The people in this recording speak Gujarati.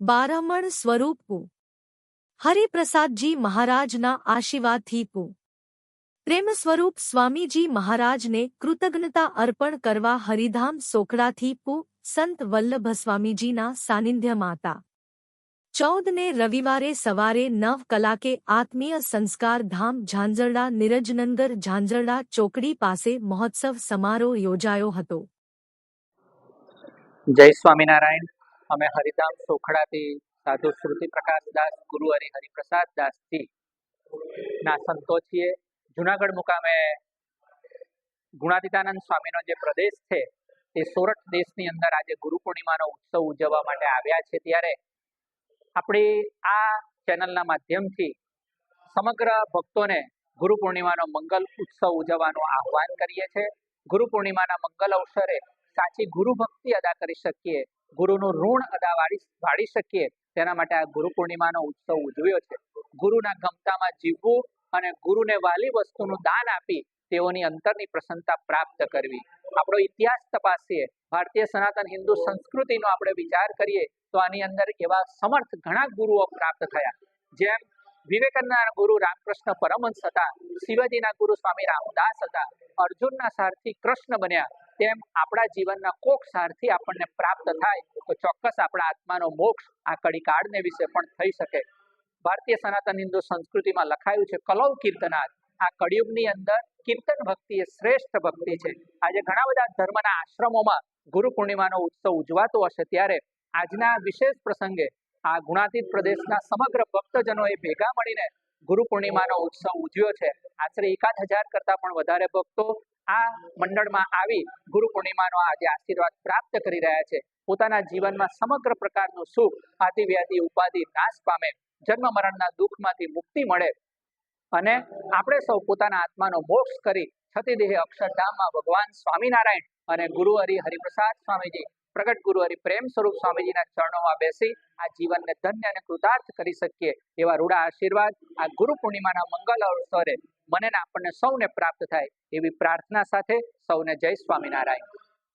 બારમણ સ્વરૂપ પુ હરિપ્રસાદજી મહારાજના આશીર્વાદથી પુ પ્રેમ સ્વરૂપ સ્વામીજી મહારાજને કૃતજ્ઞતા અર્પણ કરવા હરિધામ સોખડાથી પુ સંત વલ્લભ સ્વામીજીના સાનિધ્યમાં હતા ચૌદને રવિવારે સવારે નવ કલાકે આત્મીય સંસ્કાર ધામ ઝાંઝરડા નિરજનંદર ઝાંઝરડા ચોકડી પાસે મહોત્સવ સમારોહ યોજાયો હતો. જય સ્વામિનારાયણ. અમે હરિધામ સોખડાથી સાધુ શ્રુતિ પ્રકાશ દાસ, ગુરુ હરિ હરિપ્રસાદ દાસથી ના સંતો છીએ. જુનાગઢ મુકામે ગુણાતીતાનંદ સ્વામીનો જે પ્રદેશ છે તે સોરઠ દેશની અંદર આજે ગુરુ પૂર્ણિમાનો ઉત્સવ ઉજવવા માટે આવ્યા છે. ત્યારે આપણી આ ચેનલના માધ્યમથી સમગ્ર ભક્તોને ગુરુ પૂર્ણિમાનો મંગલ ઉત્સવ ઉજવવાનું આહ્વાન કરીએ છીએ ગુરુ પૂર્ણિમાના મંગલ અવસરે સાચી ગુરુ ભક્તિ અદા કરી શકીએ ગુરુનું ઋણ અદા વાળી શકીએ. તેના માટે આ ગુરુ પૂર્ણિમાનો ઉત્સવ ઉજવ્યો છે. ગુરુના ગમતામાં જીવવું અને ગુરુને વાલી વસ્તુનું દાન આપી તેઓની અંતરની પ્રસન્નતા પ્રાપ્ત કરવી. આપણો ઇતિહાસ તપાસીએ. ભારતીય સનાતન હિન્દુ સંસ્કૃતિનો આપણે વિચાર કરીએ તો આની અંદર એવા સમર્થ ઘણા ગુરુઓ પ્રાપ્ત થયા. જેમ વિવેકાનંદના ગુરુ રામકૃષ્ણ પરમહંસ હતા, શિવાજીના ગુરુ સ્વામી રામદાસ હતા, અર્જુનના સારથી કૃષ્ણ બન્યા તેમ આપણા જીવનના કોક સારથી આપણને પ્રાપ્ત થાય તો ચોક્કસ આપણા આત્માનો મોક્ષ આ કડીકાળને વિશે પણ થઈ શકે. ભારતીય સનાતન હિન્દુ સંસ્કૃતિમાં લખાયું છે, કલૌ કીર્તનાથ આ કળિયુગની અંદર કીર્તન ભક્તિ એ શ્રેષ્ઠ ભક્તિ છે. આજે ઘણા બધા ધર્મના આશ્રમોમાં ગુરુ પૂર્ણિમાનો ઉત્સવ ઉજવાતો હશે ત્યારે આજના વિશેષ પ્રસંગે આ ગુણાતીત પ્રદેશના સમગ્ર ભક્તજનોએ ભેગા મળીને ગુરુ પૂર્ણિમાનો ઉત્સવ ઉજવ્યો છે. આશરે એકાદ હજાર કરતા પણ વધારે ભક્તો આ મંડળમાં આવી ગુરુ પૂર્ણિમાનો આજે આશીર્વાદ પ્રાપ્ત કરી રહ્યા છે. પોતાના જીવનમાં સમગ્ર પ્રકારનું સુખ વ્યાધિ ઉપાધિ, નાશ પામે, જન્મ મરણના દુઃખમાંથી મુક્તિ મળે. અને આપણે સૌ પોતાના આત્માનો મોક્ષ કરી છતીદેહ અક્ષરધામમાં ભગવાન સ્વામિનારાયણ અને ગુરુ હરિ હરિપ્રસાદ સ્વામીજી, પ્રગટ ગુરુ હરિ પ્રેમ સ્વરૂપ સ્વામીજીના ચરણોમાં બેસી આ જીવનને ધન્ય અને કૃતાર્થ કરી શકીએ એવા રૂડા આશીર્વાદ આ ગુરુ પૂર્ણિમાના મંગલ અવસરે મને આપણને સૌને પ્રાપ્ત થાય એવી પ્રાર્થના સાથે સૌને જય સ્વામિનારાયણ.